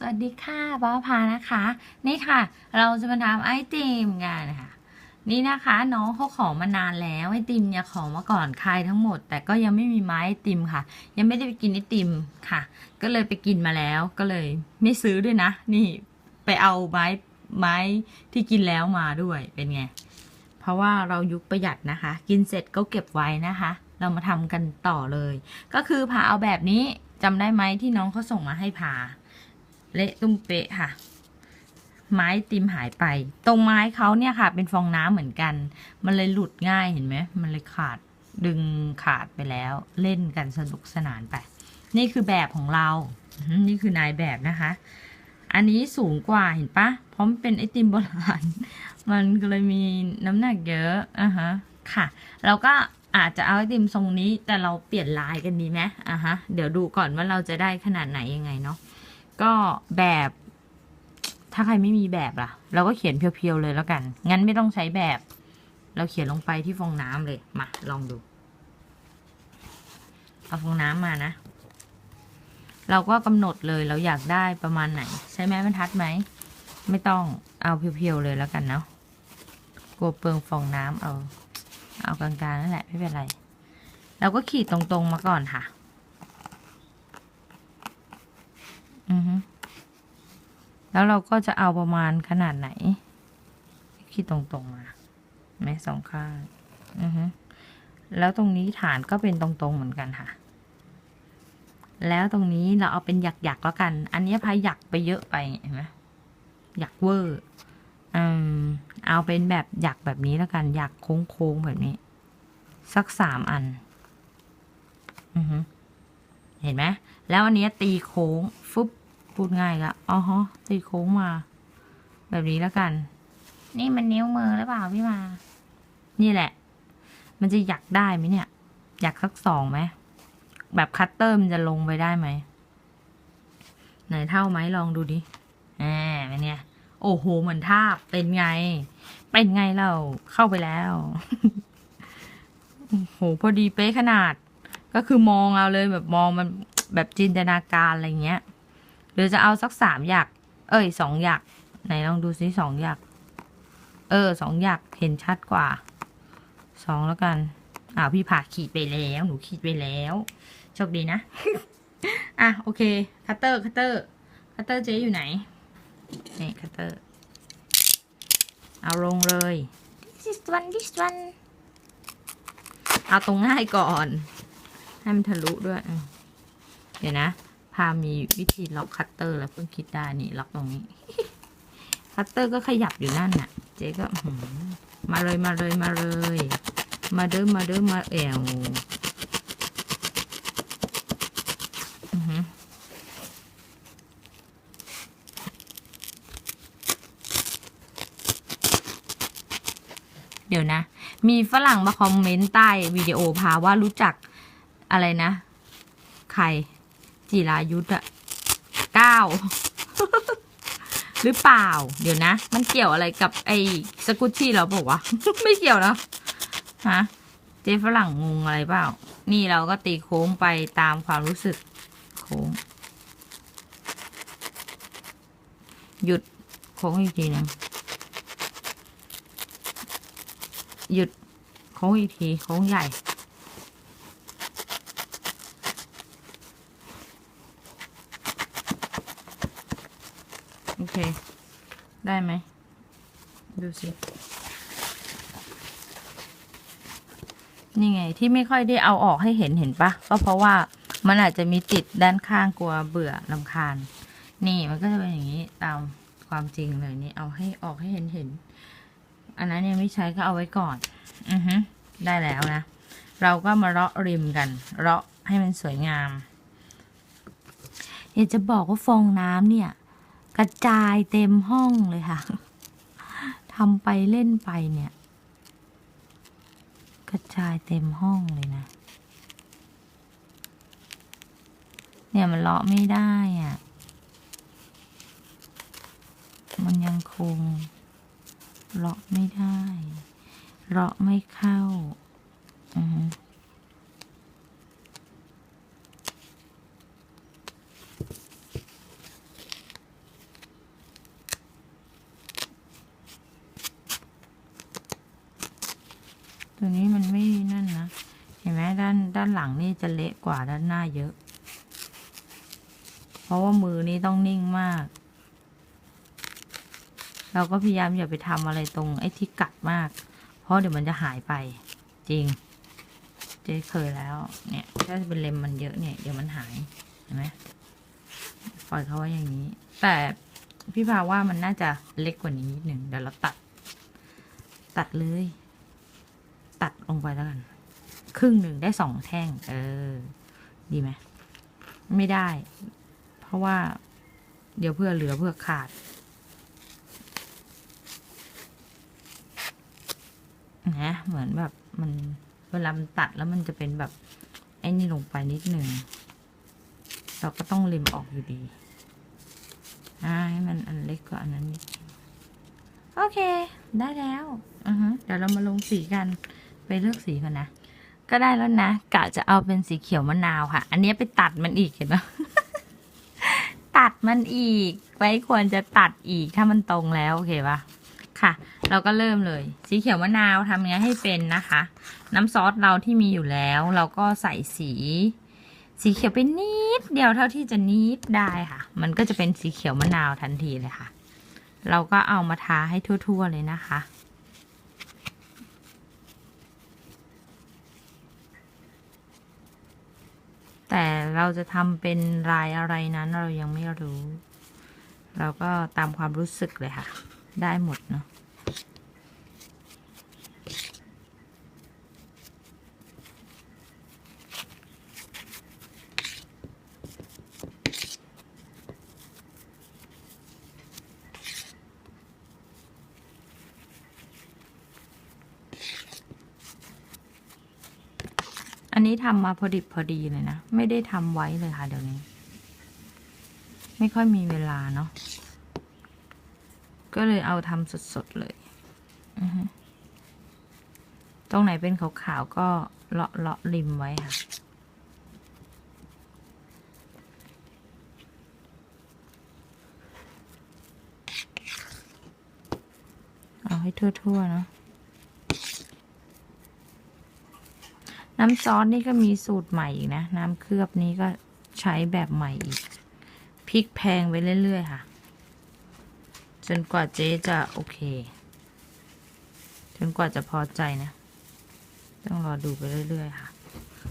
สวัสดีค่ะป้าพานะคะ นี่ค่ะ เราจะมาทำไอติมกันค่ะ นี่นะคะน้องเขาขอมานานแล้วไอติมเนี่ยขอมาก่อนใครทั้งหมด แต่ก็ยังไม่มีไม้ไอติมค่ะ ยังไม่ได้ไปกินไอติมค่ะ ก็เลยไปกินมาแล้วก็เลยไม่ซื้อด้วยนะ นี่ไปเอาไม้ไม้ที่กินแล้วมาด้วยเป็นไง เพราะว่าเรายุคประหยัดนะคะ กินเสร็จก็เก็บไว้นะคะ เรามาทำกันต่อเลย ก็คือผ่าเอาแบบนี้จำได้ไหมที่น้องเขาส่งมาให้ผ่า เละตุ้มเป๊ะค่ะ ไม้ติมหายไป ตรงไม้เขาเนี่ยค่ะ เป็นฟองน้ำเหมือนกัน มันเลยหลุดง่ายเห็นไหมมันเลยขาดดึงขาดไปแล้วเล่นกันสนุกสนานไป นี่คือแบบของเรา นี่คือนายแบบนะคะ อันนี้สูงกว่าเห็นปะเพราะมันเป็นไอติมโบราณมันก็เลยมีน้ำหนักเยอะอะฮะค่ะ เราก็อาจจะเอาไอติมทรงนี้แต่เราเปลี่ยนลายกันดีไหมอะฮะ เดี๋ยวดูก่อนว่าเราจะได้ขนาดไหนยังไงเนาะ ก็แบบถ้าใครไม่มีแบบล่ะ เราก็เขียนเพียวๆเลยแล้วกัน งั้นไม่ต้องใช้แบบ เราเขียนลงไปที่ฟองน้ำเลย มา ลองดู เอาฟองน้ำมานะ เราก็กำหนดเลยเราอยากได้ประมาณไหน ใช้ไม้บรรทัดไหม ไม่ต้องเอาเพียวๆเลยแล้วกันเนาะกลัวเปลืองฟองน้ำเอา เอากลางๆนั่นแหละไม่เป็นไร เราก็ขีดตรงๆมาก่อนค่ะ อือฮึ แล้วเราก็จะเอาประมาณขนาดไหน คิดตรงๆมาไหมสองข้างอือฮึแล้วตรงนี้ฐานก็เป็นตรงๆเหมือนกันค่ะ แล้วตรงนี้เราเอาเป็นหยักๆแล้วกัน อันนี้พายหยักไปเยอะไปเห็นไหมหยักเวอร์อืมเอาเป็นแบบหยักแบบนี้แล้วกันหยักโค้งๆแบบนี้ สักสามอัน อือฮึเห็นไหมแล้วอันเนี้ยตีโค้งฟึบ พูดง่ายละอ๋อฮะตีโค้งมา แบบนี้แล้วกัน นี่มันนิ้วมือหรือเปล่าพี่มา นี่แหละ มันจะอยากได้ไหมเนี่ย อยากสักสองไหมแบบคัตเตอร์มันจะลงไปได้ไหมไหนเท่าไหมลองดูดิแหมเป็นไงโอ้โหเหมือนทาบเป็นไง เป็นไงเราเข้าไปแล้วโอ้โหพอดีเป๊ะขนาด ก็คือมองเอาเลยแบบมองมันแบบจินตนาการอะไรเงี้ย หรือจะเอาสักสามหยัก เอ้ยสองหยัก ไหนลองดูซิสองหยัก เออสองหยักเห็นชัดกว่าสองแล้วกันอ้าวพี่ผ่าขีดไปแล้วหนูขีดไปแล้วโชคดีนะอะโอเคคัตเตอร์คัตเตอร์คัตเตอร์เจ๊อยู่ไหนนี่คัตเตอร์เอาลงเลย this one this one เอาตรงง่ายก่อน ให้มันทะลุด้วยอืมเดี๋ยวนะ พามีวิธีล็อกคัตเตอร์แล้วเพิ่งคิดได้นี่ล็อกตรงนี้ คัตเตอร์ก็ขยับอยู่นั่นน่ะ เจ๊ก็หือมาเลยมาเลยมาเลย มาเด้อมาเด้อมาแอวเดี๋ยวนะ มีฝรั่งมาคอมเมนต์ใต้วิดีโอพาว่ารู้จักอะไรนะ ใคร จิรายุทธอะเก้าหรือเปล่า เดี๋ยวนะ มันเกี่ยวอะไรกับไอ้สกุชชี่เราบอกว่า ไม่เกี่ยวนะฮะเจ๊ฝรั่งงงอะไรเปล่า นี่เราก็ตีโค้งไปตามความรู้สึก โค้ง หยุดโค้งอีกทีหนึงหยุดโค้งอีกทีโค้งใหญ่ โอเค ได้ไหม ดูสิ นี่ไงที่ไม่ค่อยได้เอาออกให้เห็นเห็นปะ ก็เพราะว่ามันอาจจะมีติดด้านข้างกลัวเบื่อลำคาญ นี่มันก็จะเป็นอย่างนี้ตามความจริงเลยนี่เอาให้ออกให้เห็นเห็น อันนั้นยังไม่ใช้ก็เอาไว้ก่อน อือฮึได้แล้วนะ เราก็มาเลาะริมกัน เลาะให้มันสวยงามอยากจะบอกว่าฟองน้ำเนี่ย กระจายเต็มห้องเลยค่ะทำไปเล่นไปเนี่ย กระจายเต็มห้องเลยนะ เนี่ยมันเลาะไม่ได้อะ มันยังคงเลาะไม่ได้เลาะไม่เข้า อือฮึ ด้านหลังนี่จะเละ กว่าด้านหน้าเยอะ เพราะว่ามือนี่ต้องนิ่งมาก เราก็พยายามอย่าไปทำอะไรตรงไอ้ที่กัดมาก เพราะเดี๋ยวมันจะหายไป จริง เจ๊เคยแล้ว เนี่ย ถ้าเป็นเลมมันเยอะเนี่ย เดี๋ยวมันหายเห็นไหมปล่อยเขาไว้อย่างนี้ แต่พี่พาว่ามันน่าจะเล็กกว่านี้นิดหนึ่งเดี๋ยวเราตัด ตัดเลย ตัดลงไปแล้วกัน ครึ่งหนึ่งได้สองแท่ง เออ ดีไหมไม่ได้ เพราะว่า เดี๋ยวเพื่อเหลือเพื่อขาดนะเหมือนแบบมันเวลามันตัดแล้วมันจะเป็นแบบ ไอ้นี่ลงไปนิดหนึ่งเราก็ต้องริมออกอยู่ดีอ่าให้มันอันเล็กกว่าอันนั้นนิดโอเค ได้แล้ว อือฮะเดี๋ยวเรามาลงสีกัน ไปเลือกสีกันนะ ก็ได้แล้วนะกะจะเอาเป็นสีเขียวมะนาวค่ะ อันนี้ไปตัดมันอีกเห็นไหมตัดมันอีก ไว้ควรจะตัดอีกถ้ามันตรงแล้วโอเคปะค่ะ เราก็เริ่มเลย สีเขียวมะนาวทำยังไงให้เป็นนะคะ น้ำซอสเราที่มีอยู่แล้ว เราก็ใส่สี สีเขียวไปนิดเดียวเท่าที่จะนิดได้ค่ะ มันก็จะเป็นสีเขียวมะนาวทันทีเลยค่ะ เราก็เอามาทาให้ทั่ว ๆ เลยนะคะ แต่เราจะทำเป็นลายอะไรนั้นเรายังไม่รู้ เราก็ตามความรู้สึกเลยค่ะ ได้หมดเนาะ นี้ทำมาพอดิบพอดีเลยนะ ไม่ได้ทำไว้เลยค่ะ เดี๋ยวนี้ ไม่ค่อยมีเวลาเนาะก็เลยเอาทำสดๆเลย ตรงไหนเป็นขาวๆก็เลาะเลาะริมไว้ค่ะ เอาให้ทั่วๆเนาะ น้ำซอสนี่ก็มีสูตรใหม่อีกนะ น้ำเคลือบนี้ก็ใช้แบบใหม่อีกพริกแพงไปเรื่อยๆค่ะ จนกว่าเจ๊จะโอเค จนกว่าจะพอใจนะ ต้องรอดูไปเรื่อยๆค่ะ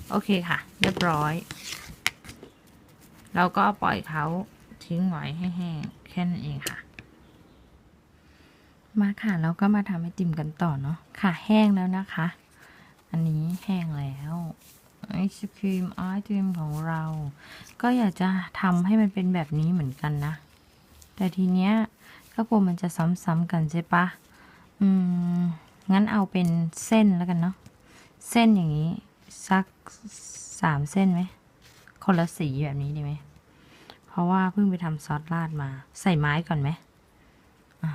โอเคค่ะ เรียบร้อย เราก็ปล่อยเขาทิ้งไว้ให้แห้งแค่นั้นเองค่ะมาค่ะเราก็มาทำไอติมกันต่อเนาะค่ะ แห้งแล้วนะคะ อันนี้แห้งแล้วไอศครีมไอติมของเรา ก็อยากจะทำให้มันเป็นแบบนี้เหมือนกันนะ แต่ทีเนี้ยก็กลัวมันจะซ้ำๆกันใช่ปะอืม งั้นเอาเป็นเส้นแล้วกันเนาะ เส้นอย่างนี้ สักสามเส้นไหม คนละสีแบบนี้ดีไหม เพราะว่าเพิ่งไปทำซอสราดมา ใส่ไม้ก่อนไหมอ่า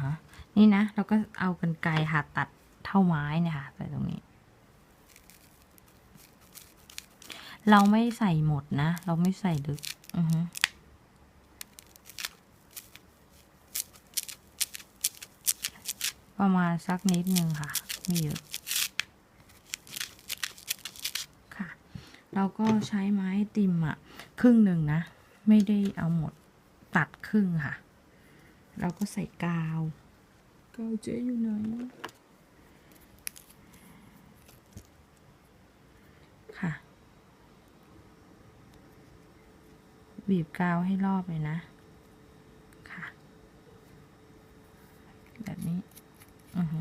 นี่นะ เราก็เอากันไกรค่ะตัดเท่าไม้เนี่ยค่ะใส่ตรงนี้ เราไม่ใส่หมดนะ เราไม่ใส่ลึก อือฮึประมาณสักนิดนึงค่ะ ไม่เยอะ ค่ะ เราก็ใช้ไม้ติมอะครึ่งหนึ่งนะ ไม่ได้เอาหมดตัดครึ่งค่ะ เราก็ใส่กาว กาวเจ๊อยู่ไหน ค่ะ บีบกาวให้รอบเลยนะ ค่ะ แบบนี้ อือฮึ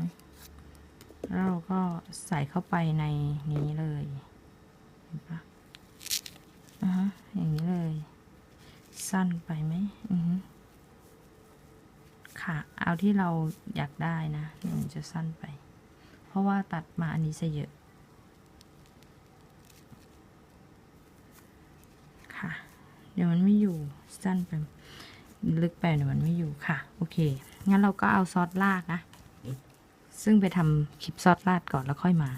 แล้วเราก็ใส่เข้าไปในนี้เลย เห็นปะอ่าฮะอย่างนี้เลย สั้นไปไหมอือฮึค่ะ เอาที่เราอยากได้นะมันจะสั้นไป เพราะว่าตัดมาอันนี้ซะเยอะ เดี๋ยวมันไม่อยู่สั้นไปลึกไปเดี๋ยวมันไม่อยู่ค่ะ โอเค งั้นเราก็เอาซอสราดนะ ซึ่งไปทำคลิปซอสราดก่อนแล้วค่อยมา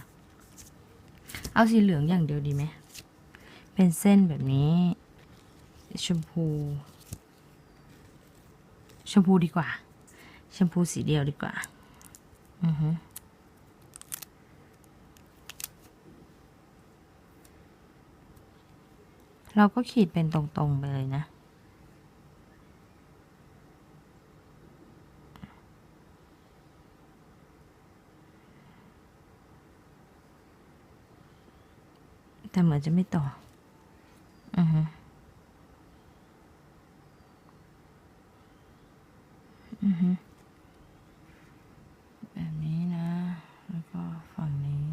เอาสีเหลืองอย่างเดียวดีไหม เป็นเส้นแบบนี้ ชมพู ชมพูดีกว่า ชมพูสีเดียวดีกว่า อือฮึ เราก็ขีดเป็นตรงๆไปเลยนะ แต่เหมือนจะไม่ต่อ อือฮึอือฮึแบบนี้นะ แล้วก็ฝั่งนี้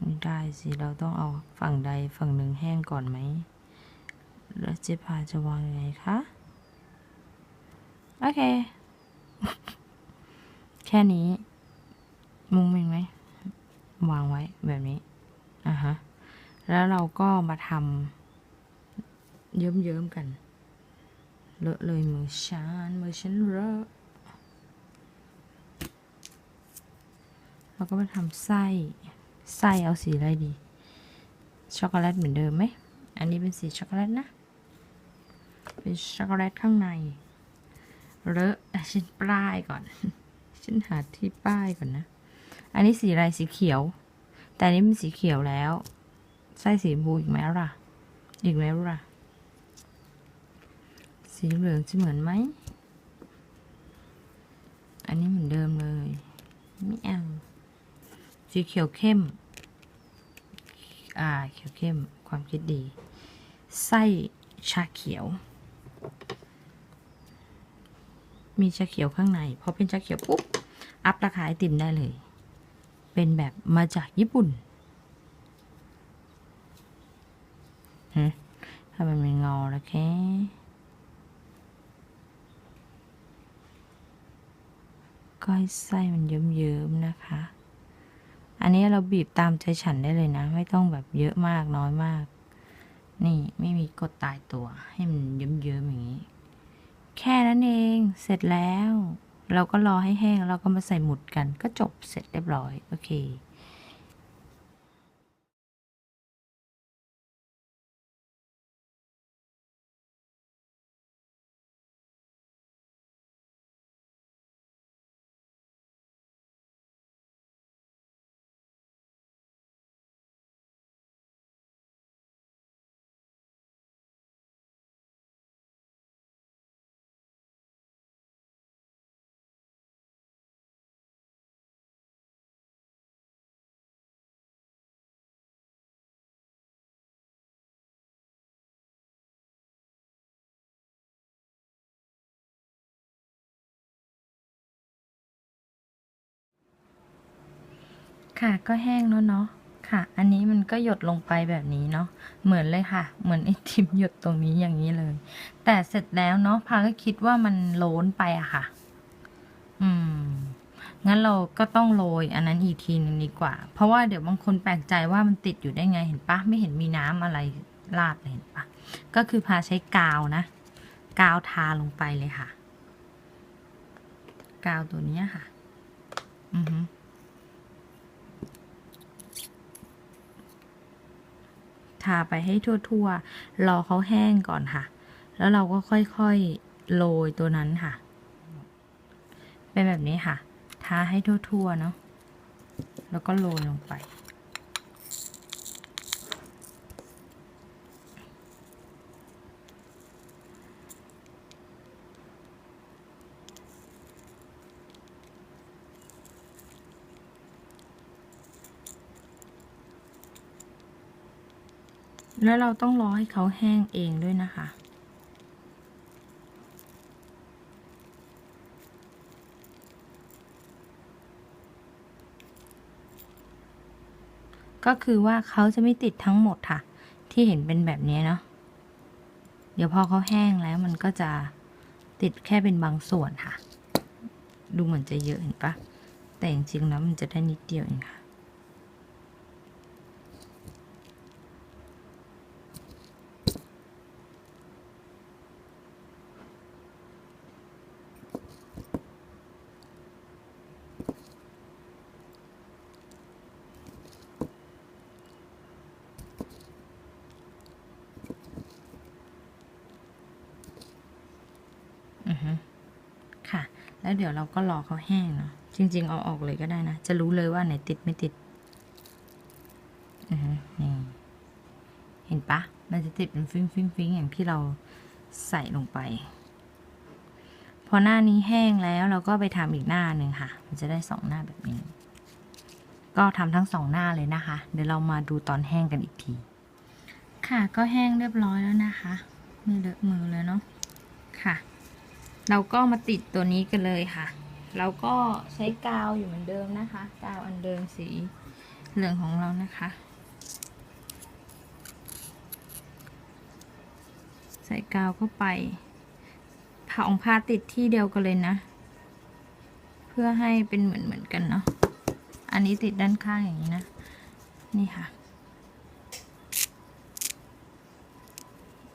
ไม่ได้ สิเราต้องเอาฝั่งใดฝั่งหนึ่งแห้งก่อนไหมแล้วเจ๊พาจะวางยังไงคะ โอเค แค่นี้ มุงมิงไหม วางไว้แบบนี้ อะฮะ แล้วเราก็มาทำเยิ้มๆกัน เลอะเลยมือฉันมือฉันเลอะเราก็มาทำไส้ ไส้เอาสีอะไรดี ช็อกโกแลตเหมือนเดิมไหม อันนี้เป็นสีช็อกโกแลตนะ เป็นช็อกโกแลตข้างใน เลอะอะฉันป้ายก่อนฉันหาที่ป้ายก่อนนะ อันนี้สีอะไรสีเขียว แต่อันนี้เป็นสีเขียวแล้ว ไส้สีชมพูอีกไหมล่ะ อีกไหมล่ะ สีเหลืองจะเหมือนไหม อันนี้เหมือนเดิม สีเขียวเข้ม อ่า เขียวเข้ม ความคิดดี ไส้ชาเขียว มีชาเขียวข้างใน พอเป็นชาเขียวปุ๊บ อัพราคาไอติมได้เลย เป็นแบบมาจากญี่ปุ่นถ้ามันเป็นเงาแล้วแค่ก็ให้ไส้มันเยิ้มๆน อันนี้เราบีบตามใจฉันได้เลยนะ ไม่ต้องแบบเยอะมากน้อยมาก นี่ไม่มีกดตายตัว ให้มันเยิ้มๆอย่างนี้ แค่นั้นเองเสร็จแล้ว เราก็รอให้แห้งเราก็มาใส่หมุดกันก็จบเสร็จเรียบร้อย โอเค ค่ะก็แห้งแล้วเนาะค่ะ อันนี้มันก็หยดลงไปแบบนี้เนาะเหมือนเลยค่ะ เหมือนไอติมหยดตรงนี้อย่างนี้เลย แต่เสร็จแล้วเนาะพาก็คิดว่ามันโล้นไปอะค่ะ อืมงั้นเราก็ต้องโรยอันนั้นอีกทีนึงดีกว่า เพราะว่าเดี๋ยวบางคนแปลกใจว่ามันติดอยู่ได้ไงเห็นปะไม่เห็นมีน้ำอะไรราดเลยเห็นปะก็คือพาใช้กาวนะ กาวทาลงไปเลยค่ะ กาวตัวนี้ค่ะ อือฮึ ทาไปให้ทั่วๆ รอเขาแห้งก่อนค่ะ แล้วเราก็ค่อยๆ โรยตัวนั้นค่ะ เป็นแบบนี้ค่ะ ทาให้ทั่วๆ เนาะ แล้วก็โรยลงไป แล้วเราต้องรอให้เขาแห้งเองด้วยนะคะ ก็คือว่าเขาจะไม่ติดทั้งหมดค่ะ ที่เห็นเป็นแบบนี้เนาะเดี๋ยวพอเขาแห้งแล้วมันก็จะติดแค่เป็นบางส่วนค่ะ ดูเหมือนจะเยอะเห็นปะแต่จริงๆแล้วมันจะได้นิดเดียวเองค่ะ อือฮึค่ะ แล้วเดี๋ยวเราก็รอเขาแห้งเนาะจริง ๆ เอาออกเลยก็ได้นะ จะรู้เลยว่าไหนติดไม่ติดอือฮึนี่เห็นปะมันจะติดเป็นฟิงฟิงฟิงอย่างที่เราใส่ลงไป พอหน้านี้แห้งแล้วเราก็ไปทำอีกหน้าหนึ่งค่ะ มันจะได้สองหน้าแบบนี้ ก็ทำทั้งสองหน้าเลยนะคะ เดี๋ยวเรามาดูตอนแห้งกันอีกที ค่ะก็แห้งเรียบร้อยแล้วนะคะ ไม่เลอะมือเลยเนาะค่ะ เราก็มาติดตัวนี้กันเลยค่ะ เราก็ใช้กาวอยู่เหมือนเดิมนะคะ กาวอันเดิมสีเหลืองของเรานะคะ ใส่กาวเข้าไปผ่าองผ้าติดที่เดียวกันเลยนะ เพื่อให้เป็นเหมือนเหมือนกันเนาะ อันนี้ติดด้านข้างอย่างนี้นะ นี่ค่ะ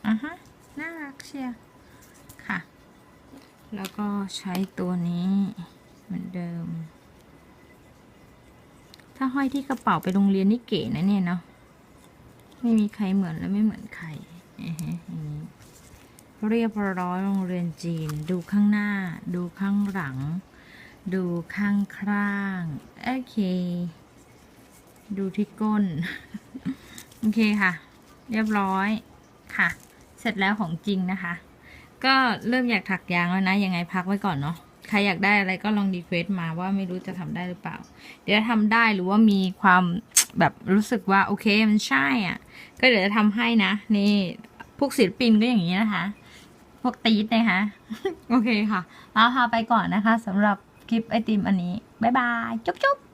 อะฮะน่ารักเชียค่ะ แล้วก็ใช้ตัวนี้เหมือนเดิม ถ้าห้อยที่กระเป๋าไปโรงเรียนนี่เก๋นะเนี่ยเนาะ ไม่มีใครเหมือนและไม่เหมือนใครอือฮะอย่างนี้เรียบร้อยโรงเรียนจีน ดูข้างหน้า ดูข้างหลัง ดูข้างข้างโอเค ดูที่ก้น โอเคค่ะ เรียบร้อยค่ะ เสร็จแล้วของจริงนะคะ ก็เริ่มอยากถักยางแล้วนะ ยังไงพักไว้ก่อนเนาะใครอยากได้อะไรก็ลองดีเควสมาว่าไม่รู้จะทำได้หรือเปล่า เดี๋ยวถ้าทำได้หรือว่ามีความแบบรู้สึกว่าโอเคมันใช่อะ ก็เดี๋ยวจะทำให้นะ นี่พวกศิลปินก็อย่างนี้นะคะ พวกตีดนะคะโอเคค่ะลาพาไปก่อนนะคะสำหรับคลิปไอติมอันนี้ บ๊ายบาย จุ๊บจุ๊บ